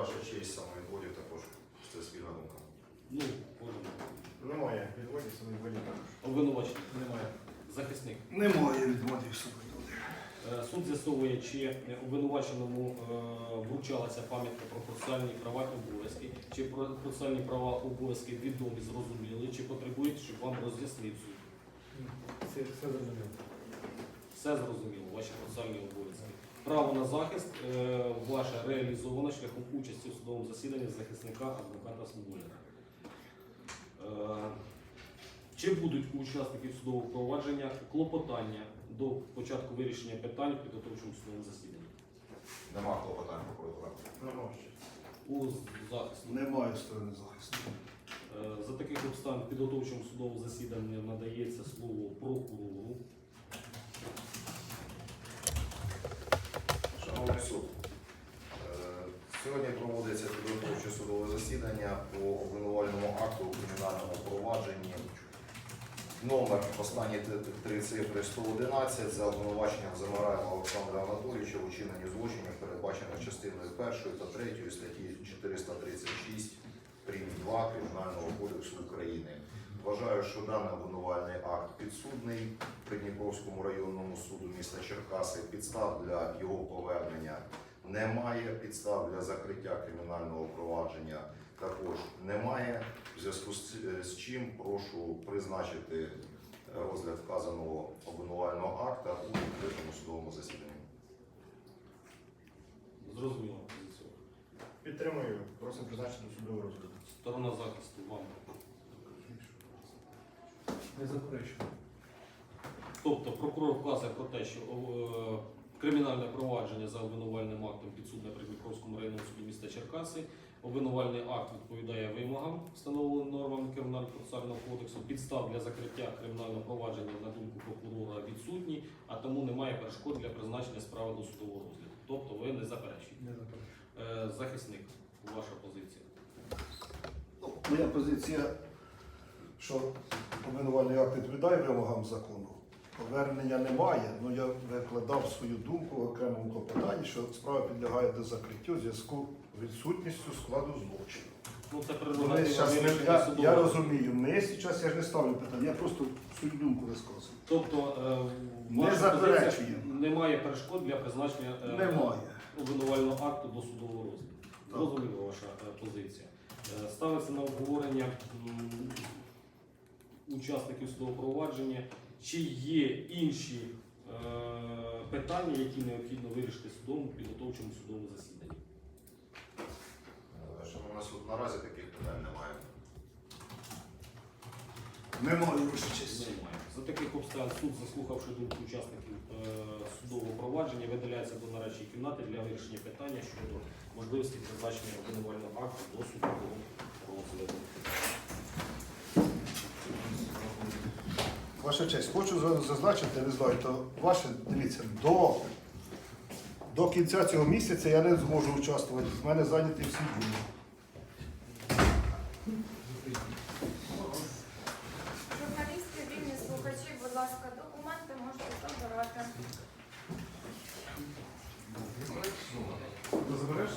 ваша честь, самовідводів також. Це спільна думка. Ну, кожен. Немає відводів самовідводів також. Обвинувачений. Немає. Захисник. Немає відводів самовідводів. Е, Суд з'ясовує, чи обвинуваченому е, вручалася пам'ятка про процесуальні права і обов'язки, чи про процесуальні права обов'язки відомі, зрозуміли, чи потребують, щоб вам роз'яснив суд. Це все зрозуміло. Все зрозуміло, ваші процесуальні обов'язки. Право на захист е, ваше реалізовано шляхом участі у судовому засіданні захисника адвоката Смоліна. Е, Чи будуть у учасників судового провадження клопотання до початку вирішення питань в підготовчому судовому засіданні? Нема клопотань ще. У захист. Немає сторони захисту. Е, За таких обставин в підготовчому судовому засіданні надається слово прокурору. Шановний суд, е, сьогодні проводиться підготовче судове засідання по обвинувальному акту у кримінальному провадженні. Номер останні три цифри 111 за обвинуваченням Замараєва Олександра Анатолійовича у вчиненні злочинів, передбачених частиною 1 та 3 статті 436 прим. 2 Кримінального кодексу України. Вважаю, що даний обвинувальний акт підсудний Придніпровському районному суду міста Черкаси. Підстав для його повернення немає. Підстав для закриття кримінального провадження також немає. В зв'язку з, чим прошу призначити е, розгляд вказаного обвинувального акта у відкритому судовому засіданні. Зрозуміло позицію. Підтримую. Просимо призначити до судового розгляду. Сторона захисту вам. Не заперечую. Тобто прокурор вказує про те, що е, кримінальне провадження за обвинувальним актом підсудне при Дніпровському районному суді міста Черкаси. Обвинувальний акт відповідає вимогам, встановленим нормами Кримінального процесуального кодексу. Підстав для закриття кримінального провадження на думку прокурора відсутні, а тому немає перешкод для призначення справи до судового розгляду. Тобто ви не заперечуєте. Не заперечую. Е, Захисник, ваша позиція. Ну, Моя позиція, що обвинувальний акт відповідає вимогам закону. Повернення немає, але я викладав свою думку в окремому клопотанні, що справа підлягає до закриттю в зв'язку з відсутністю складу злочину. Ну це прерогатива щас не- я, я розумію, ми зараз я ж не ставлю питання, я просто свою думку висказую. Тобто е, Не ваша позиція немає перешкод для призначення е, Немає. обвинувального акту до судового розгляду. Так. Зрозуміла ваша е, позиція. Е, Ставиться на обговорення м, учасників судового провадження. Чи є інші е, питання, які необхідно вирішити судом у підготовчому судовому засіданні? Е, Шановний суд, наразі таких питань немає. Немає ваша честь. Немає. За таких обставин суд, заслухавши думку учасників е, судового провадження, видаляється до нарадчої кімнати для вирішення питання щодо можливості призначення обвинувального акту до судового розгляду. Ваша честь, хочу зазначити, не знаю, то ваше, дивіться, до, до кінця цього місяця я не зможу участвувати. В мене зайняті всі дні. Журналісти, вільні слухачі, будь ласка, документи можете забирати. Ти забереш?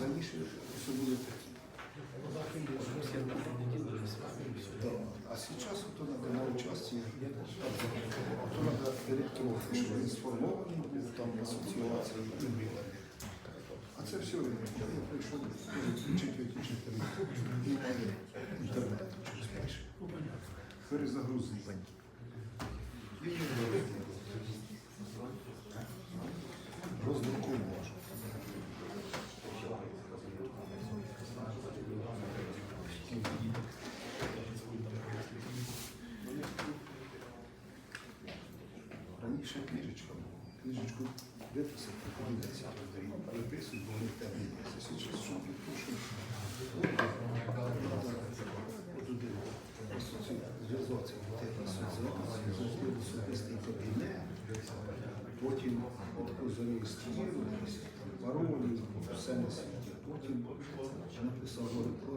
Раніше все було таке. А сейчас вот надо на участие, то надо электронно, щоб він сформований там асоціації і були. А це все, я прийшов включити немає інтернету через перше. Перезагрузити. І роздрукував. Там паролі, все на світі. Потім написав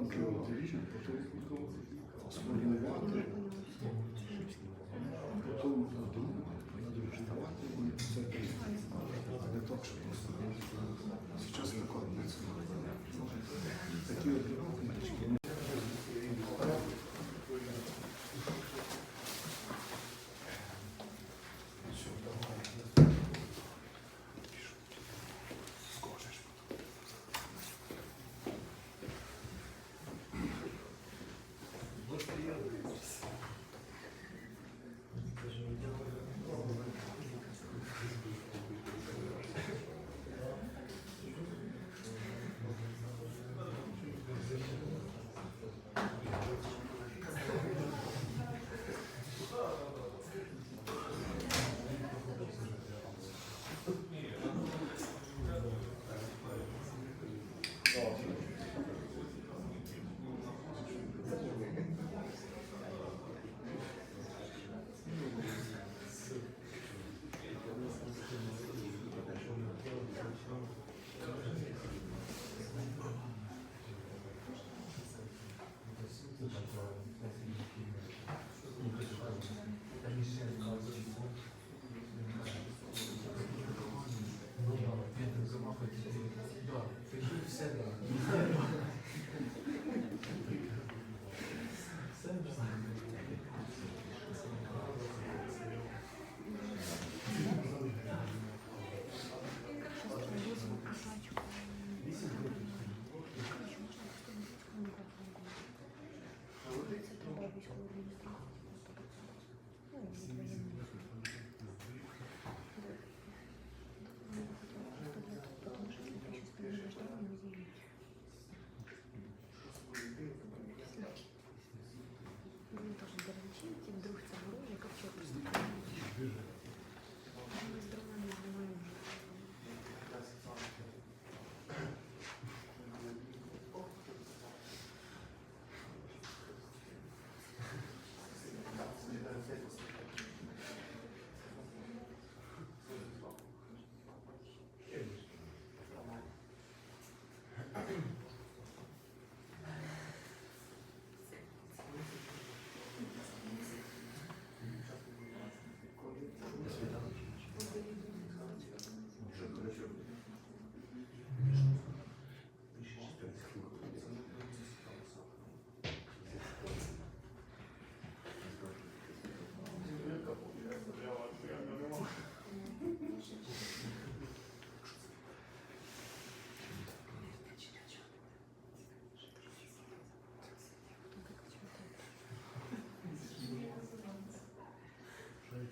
телевізор, потім сформувати, потім надрукувати і все прийняти. Не так, що просто. Зараз така це. Такі от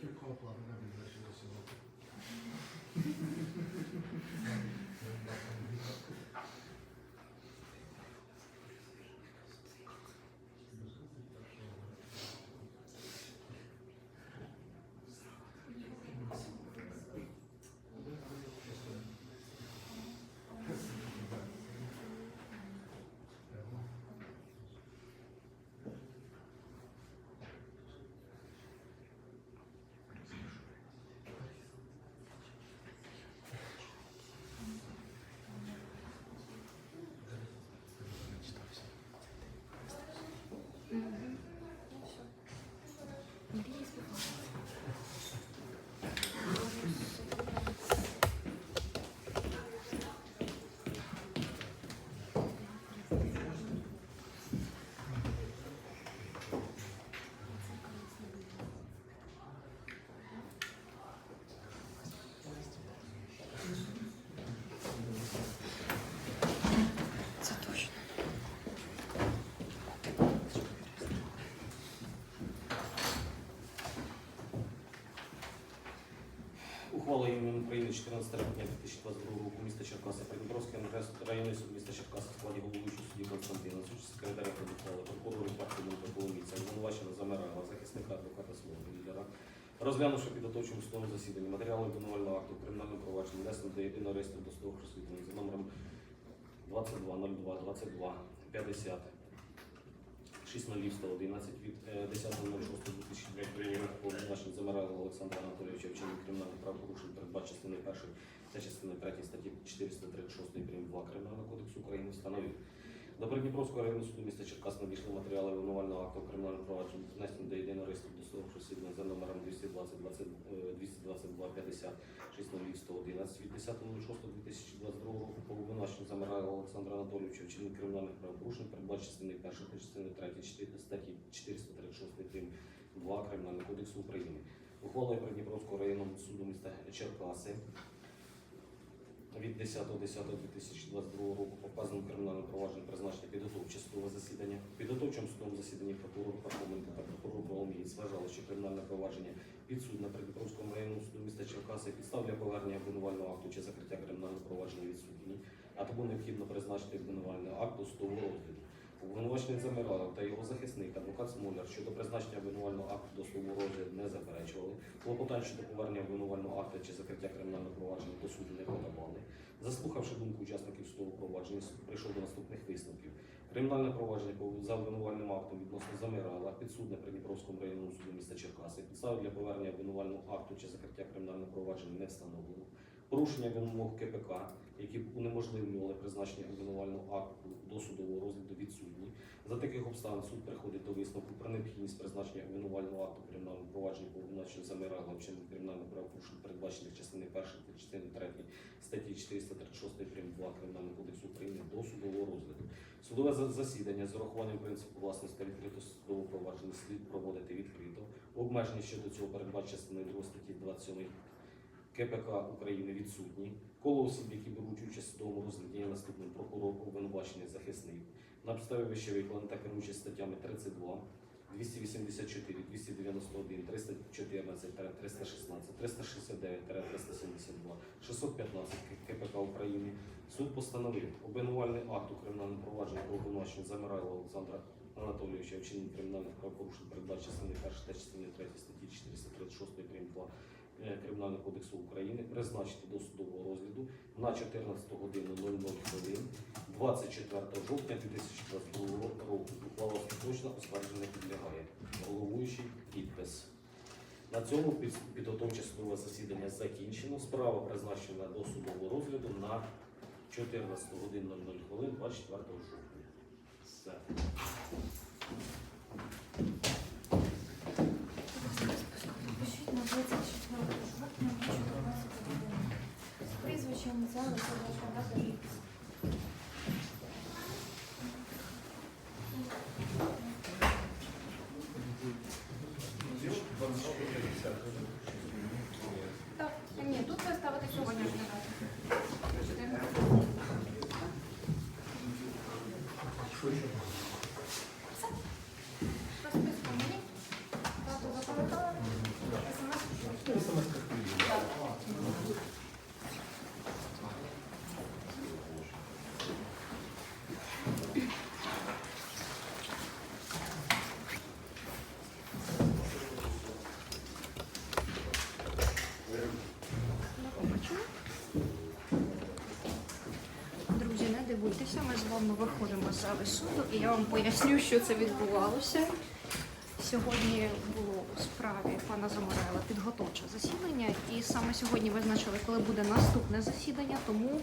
Türk konuklarıyla birleşiyorsunuz. імені 14 травня 2022 року міста Черкаси, Придніпровський районний суд міста Черкаси в складі головуючого судді Константина, суд секретаря протоколу, прокурора Парківника Коломійця, обвинувачена Замирала, захисника адвоката свого лідера. Розглянувши підготовчому судовому засіданні матеріали обвинувального акту кримінального провадження, внесено до єдиного реєстру досудових розслідувань за номером 2202 22 50 6.111 від е, 10.06.2003 року повноважень Замирала Олександра Анатолійовича вчинив кримінальних правопорушень передбачено частиною 1 та частиною 3 статті 436 прим. 2 Кримінального кодексу України встановив. До Придніпровського районного суду міста Черкас надійшли матеріали обвинувального акту кримінального провадження, внесені до єдиного реєстру досудових розслідувань за номером 220 20, е, 222 50 6.111 від 10.06.2022 року по обвинуваченню Замирала Олександра Анатолійовича вчинив кримінальних правопорушень, передбачено частиною 1 та частиною 3 статті 436 прим. 2 Кримінального кодексу України. Ухвалою Придніпровського районного суду міста Черкаси від 10.10.2022 року по вказаному кримінальному провадженню призначення підготовче судове засідання. Підготовчому судовому засіданні прокурор Пархоменко та прокурор Коломієць вважали, що кримінальне провадження підсудне Придніпровському районному суду міста Черкаси підстав для повернення обвинувального акту чи закриття кримінального провадження відсутні, а тому необхідно призначити обвинувальний акт розгляду. Обвинувачений Замиралов та його захисник, адвокат Смоляр, щодо призначення обвинувального акту до судового розгляду не заперечували. Клопотань щодо повернення обвинувального акту чи закриття кримінального провадження до суду не подавали. Заслухавши думку учасників судового провадження, прийшов до наступних висновків. Кримінальне провадження за обвинувальним актом відносно Замирала, підсудне Придніпровському районному суду міста Черкаси, підстави для повернення обвинувального акту чи закриття кримінального провадження не встановлено. Порушення вимог КПК, які б унеможливлювали призначення обвинувального акту до судового розгляду відсутні. За таких обставин суд приходить до висновку про необхідність призначення обвинувального акту кримінального провадження по обвинуваченню Замирала вчинення кримінального правопорушень, передбачених частини 1 та частини 3 статті 436 прим. 2 Кримінального кодексу України до судового розгляду. Судове за- засідання з урахуванням принципу власності відкрито судового провадження слід проводити відкрито. Обмеження щодо цього передбачено частиною 2 статті 27 КПК України відсутні. Коло осіб, які беруть участь у судовому розгляді, є наступним прокурор, обвинувачений захисник. На вище викладено та керуючись статтями 32, 284, 291, 314, 316, 369, 372, 615 КПК України суд постановив обвинувальний акт у кримінальному провадженні про обвинувачення Замирайла Олександра Анатолійовича вчинення кримінальних правопорушень передбачено частини 1 та частини 3 статті 436 прим. 2 е, Кримінального кодексу України призначити до судового розгляду на 14 годину 00 хвилин 24 жовтня 2022 року. Ухвала остаточно оскарження підлягає. Головуючий підпис. На цьому підготовче судове засідання закінчено. Справа призначена до судового розгляду на 14 годин 00 хвилин 24 жовтня. Все. Пишіть на 24 жовтня, на 14 годину. З прізвищем, ініціали, селища, Друзі, не дивуйтеся, ми з вами виходимо з зали суду, і я вам поясню, що це відбувалося. Сьогодні було у справі пана Заморела підготовче засідання, і саме сьогодні визначили, коли буде наступне засідання, тому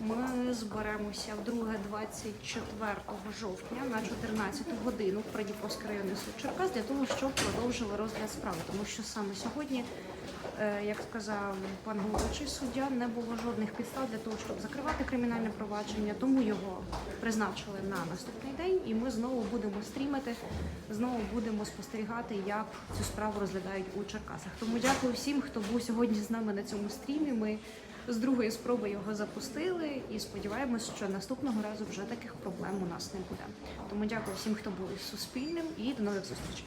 Ми зберемося вдруге 24 жовтня на 14 годину в Придніпровський районний суд Черкас для того, щоб продовжили розгляд справи, тому що саме сьогодні, як сказав пан головуючий суддя, не було жодних підстав для того, щоб закривати кримінальне провадження, тому його призначили на наступний день, і ми знову будемо стрімити, знову будемо спостерігати, як цю справу розглядають у Черкасах. Тому дякую всім, хто був сьогодні з нами на цьому стрімі. Ми з другої спроби його запустили і сподіваємось, що наступного разу вже таких проблем у нас не буде. Тому дякую всім, хто був із суспільним, і до нових зустрічей.